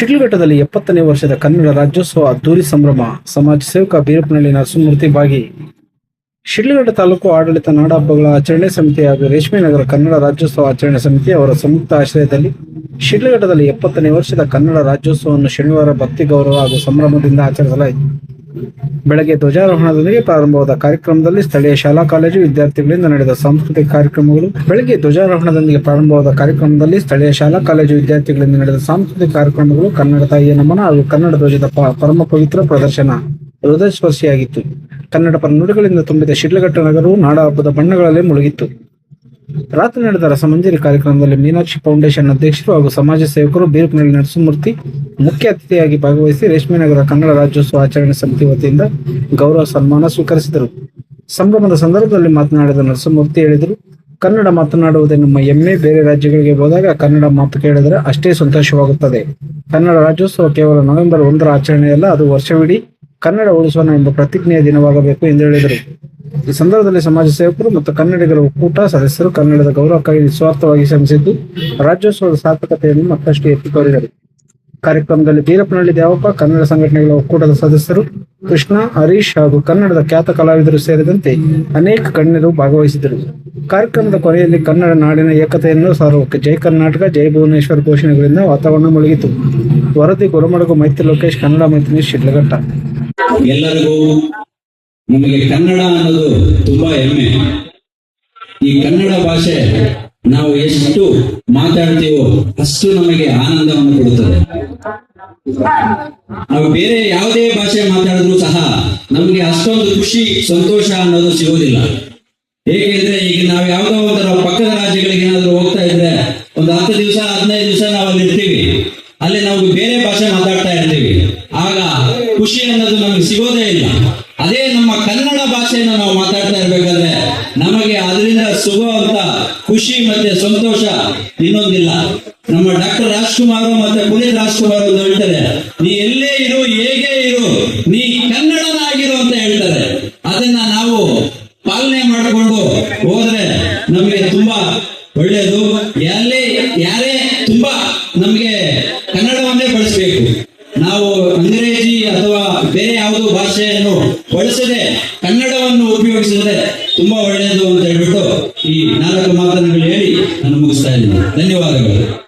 ಶಿಡ್ಲಘಟ್ಟದಲ್ಲಿ ಎಪ್ಪತ್ತನೇ ವರ್ಷದ ಕನ್ನಡ ರಾಜ್ಯೋತ್ಸವ ಅದ್ದೂರಿ ಸಂಭ್ರಮ. ಸಮಾಜ ಸೇವಕ ಬೀರಪ್ಪನಹಳ್ಳಿ ನರಸಿಂಹಮೂರ್ತಿ ಭಾಗಿ ಶಿಡ್ಲಘಟ್ಟ ತಾಲೂಕು ಆಡಳಿತ ನಾಡಹಬ್ಬಗಳ ಆಚರಣೆ ಸಮಿತಿ ಹಾಗೂ ರೇಷ್ಮೆ ನಗರ ಕನ್ನಡ ರಾಜ್ಯೋತ್ಸವ ಆಚರಣೆ ಸಮಿತಿ ಅವರ ಸಂಯುಕ್ತ ಆಶ್ರಯದಲ್ಲಿ ಶಿಡ್ಲಘಟ್ಟದಲ್ಲಿ ಎಪ್ಪತ್ತನೇ ವರ್ಷದ ಕನ್ನಡ ರಾಜ್ಯೋತ್ಸವವನ್ನು ಶನಿವಾರ ಭಕ್ತಿ ಗೌರವ ಹಾಗೂ ಸಂಭ್ರಮದಿಂದ ಆಚರಿಸಲಾಯಿತು. ಬೆಳಗ್ಗೆ ಧ್ವಜಾರೋಹಣದೊಂದಿಗೆ ಪ್ರಾರಂಭವಾದ ಕಾರ್ಯಕ್ರಮದಲ್ಲಿ ಸ್ಥಳೀಯ ಶಾಲಾ, ಕಾಲೇಜು ವಿದ್ಯಾರ್ಥಿಗಳಿಂದ ನಡೆದ ಸಾಂಸ್ಕೃತಿಕ ಕಾರ್ಯಕ್ರಮಗಳು, ಬೆಳಗ್ಗೆ ಧ್ವಜಾರೋಹಣದೊಂದಿಗೆ ಪ್ರಾರಂಭವಾದ ಕಾರ್ಯಕ್ರಮದಲ್ಲಿ ಸ್ಥಳೀಯ ಶಾಲಾ, ಕಾಲೇಜು ವಿದ್ಯಾರ್ಥಿಗಳಿಂದ ನಡೆದ ಸಾಂಸ್ಕೃತಿಕ ಕಾರ್ಯಕ್ರಮಗಳು ಕನ್ನಡ ತಾಯಿಯ ನಮನ ಹಾಗೂ ಕನ್ನಡ ಧ್ವಜದ ಪರಮ ಪವಿತ್ರ ಪ್ರದರ್ಶನ ಹೃದಯ ಸ್ಪರ್ಶಿಯಾಗಿತ್ತು ಕನ್ನಡ ಪರ ನುಡಿಗಳಿಂದ ತುಂಬಿದ ಶಿಡ್ಲಘಟ್ಟ ನಗರವು ನಾಡ ಹಬ್ಬದ ಬಣ್ಣಗಳಲ್ಲಿ ಮುಳುಗಿತ್ತು. ರಾತ್ರಿ ನಡೆದ ರಸಮಂಜರಿ ಕಾರ್ಯಕ್ರಮದಲ್ಲಿ ಮೀನಾಕ್ಷಿ ಫೌಂಡೇಶನ್ ಅಧ್ಯಕ್ಷರು ಹಾಗೂ ಸಮಾಜ ಸೇವಕರು ಬೀರಪ್ಪನಹಳ್ಳಿ ನರಸಿಂಹಮೂರ್ತಿ ಮುಖ್ಯ ಅತಿಥಿಯಾಗಿ ಭಾಗವಹಿಸಿ ರೇಷ್ಮೆ ನಗರ ಕನ್ನಡ ರಾಜ್ಯೋತ್ಸವ ಆಚರಣೆ ಸಮಿತಿ ವತಿಯಿಂದ ಗೌರವ ಸನ್ಮಾನ ಸ್ವೀಕರಿಸಿದರು. ಸಂಭ್ರಮದ ಸಂದರ್ಭದಲ್ಲಿ ಮಾತನಾಡಿದ ನರಸಿಂಹಮೂರ್ತಿ ಹೇಳಿದರು, ಕನ್ನಡ ಮಾತನಾಡುವುದೇ ನಮ್ಮ ಹೆಮ್ಮೆ, ಬೇರೆ ರಾಜ್ಯಗಳಿಗೆ ಹೋದಾಗ ಕನ್ನಡ ಮಾತು ಕೇಳಿದರೆ ಅಷ್ಟೇ ಸಂತೋಷವಾಗುತ್ತದೆ. ಕನ್ನಡ ರಾಜ್ಯೋತ್ಸವ ಕೇವಲ ನವೆಂಬರ್ ಒಂದರ ಆಚರಣೆಯಲ್ಲ, ಅದು ವರ್ಷವಿಡೀ ಕನ್ನಡ ಉಳಿಸೋಣ ಎಂಬ ಪ್ರತಿಜ್ಞೆಯ ದಿನವಾಗಬೇಕು ಎಂದು ಹೇಳಿದರು. ಈ ಸಂದರ್ಭದಲ್ಲಿ ಸಮಾಜ ಸೇವಕರು ಮತ್ತು ಕನ್ನಡಿಗರ ಒಕ್ಕೂಟ ಸದಸ್ಯರು ಕನ್ನಡದ ಗೌರವಕ್ಕಾಗಿ ನಿಸ್ವಾರ್ಥವಾಗಿ ಶ್ರಮಿಸಿದ್ದು, ರಾಜ್ಯೋತ್ಸವದ ಸಾರ್ಥಕತೆಯನ್ನು ಮತ್ತಷ್ಟು ಎತ್ತಿ ತೋರಿದರು ಕಾರ್ಯಕ್ರಮದಲ್ಲಿ ಬೀರಪ್ಪನಹಳ್ಳಿ ದೇವಪ್ಪ, ಕನ್ನಡ ಸಂಘಟನೆಗಳ ಒಕ್ಕೂಟದ ಸದಸ್ಯರು ಕೃಷ್ಣ, ಹರೀಶ್ ಹಾಗೂ ಕನ್ನಡದ ಖ್ಯಾತ ಕಲಾವಿದರು ಸೇರಿದಂತೆ ಅನೇಕ ಗಣ್ಯರು ಭಾಗವಹಿಸಿದರು ಕಾರ್ಯಕ್ರಮದ ಕೊನೆಯಲ್ಲಿ ಕನ್ನಡ ನಾಡಿನ ಏಕತೆಯನ್ನು ಸಾರುವಕ್ಕೆ ಜೈ ಕರ್ನಾಟಕ, ಜೈ ಭುವನೇಶ್ವರ ಘೋಷಣೆಗಳಿಂದ ವಾತಾವರಣ ಮುಳುಗಿತು. ವರದಿ ಗುರುಮಡಗು ಮೈತ್ರಿ ಲೋಕೇಶ್, ಕನ್ನಡ ಮೈತ್ರಿ ಶಿಡ್ಲಘಟ್ಟ. ಎಲ್ಲರಿಗೂ ನಮಗೆ ಕನ್ನಡ ಅನ್ನೋದು ತುಂಬಾ ಹೆಮ್ಮೆ. ಈ ಕನ್ನಡ ಭಾಷೆ ನಾವು ಎಷ್ಟು ಮಾತಾಡ್ತೀವೋ ಅಷ್ಟು ನಮಗೆ ಆನಂದವನ್ನು ಕೊಡುತ್ತದೆ. ನಾವು ಬೇರೆ ಯಾವುದೇ ಭಾಷೆ ಮಾತಾಡಿದ್ರು ಸಹ ನಮಗೆ ಅಷ್ಟೊಂದು ಖುಷಿ, ಸಂತೋಷ ಅನ್ನೋದು ಸಿಗೋದಿಲ್ಲ. ಏಕೆಂದ್ರೆ ಈಗ ನಾವು ಯಾವ್ದೋ ಒಂಥರ ಪಕ್ಕದ ರಾಜ್ಯಗಳಿಗೆ ಏನಾದ್ರು ಹೋಗ್ತಾ ಇದ್ರೆ ಒಂದು ಹತ್ತು ದಿವಸ, ಹದಿನೈದು ದಿವಸ ನಾವು ಅಲ್ಲಿ ಇರ್ತೀವಿ ಅಲ್ಲಿ ನಾವು ಬೇರೆ ಭಾಷೆ ಮಾತಾಡ್ತಾ ಇರ್ತೀವಿ. ಆಗ ಖುಷಿ ಅನ್ನೋದು ನಮಗೆ ಸಿಗೋದೇ ಇಲ್ಲ. ಅದೇ ಭಾಷೆಯನ್ನು ನಾವು ಮಾತಾಡ್ತಾ ಇರ್ಬೇಕಾದ್ರೆ ನಮಗೆ ಅದರಿಂದ ಸಿಗುವಂತ ಖುಷಿ ಮತ್ತೆ ಸಂತೋಷ ಇನ್ನೊಂದಿಲ್ಲ. ನಮ್ಮ ಡಾಕ್ಟರ್ ರಾಜ್ಕುಮಾರ್ ಮತ್ತೆ ಪುನೀತ್ ರಾಜ್ಕುಮಾರ್ ಅಂತ ಹೇಳ್ತಾರೆ, ನೀ ಎಲ್ಲೇ ಇರು, ಹೇಗೆ ಇರು, ನೀ ಕನ್ನಡನಾಗಿರು ಅಂತ ಹೇಳ್ತಾರೆ. ಅದನ್ನ ನಾವು ಪಾಲನೆ ಮಾಡಿಕೊಂಡು ಹೋದ್ರೆ ನಮಗೆ ತುಂಬಾ ಒಳ್ಳೆಯದು ಎಲ್ಲೇ ಯಾರೇ ತುಂಬಾ ನಮಗೆ ಕನ್ನಡವನ್ನೇ ಬಳಸಬೇಕು. ಬೇರೆ ಯಾವುದೋ ಭಾಷೆಯನ್ನು ಬಳಸದೆ ಕನ್ನಡವನ್ನು ಉಪಯೋಗಿಸಿದ್ರೆ ತುಂಬಾ ಒಳ್ಳೆಯದು ಅಂತ ಹೇಳ್ಬಿಟ್ಟು ಈ ನಾಲ್ಕು ಮಾತನ್ನು ಹೇಳಿ ನಾನು ಮುಗಿಸ್ತಾ ಇದ್ದೀನಿ. ಧನ್ಯವಾದಗಳು.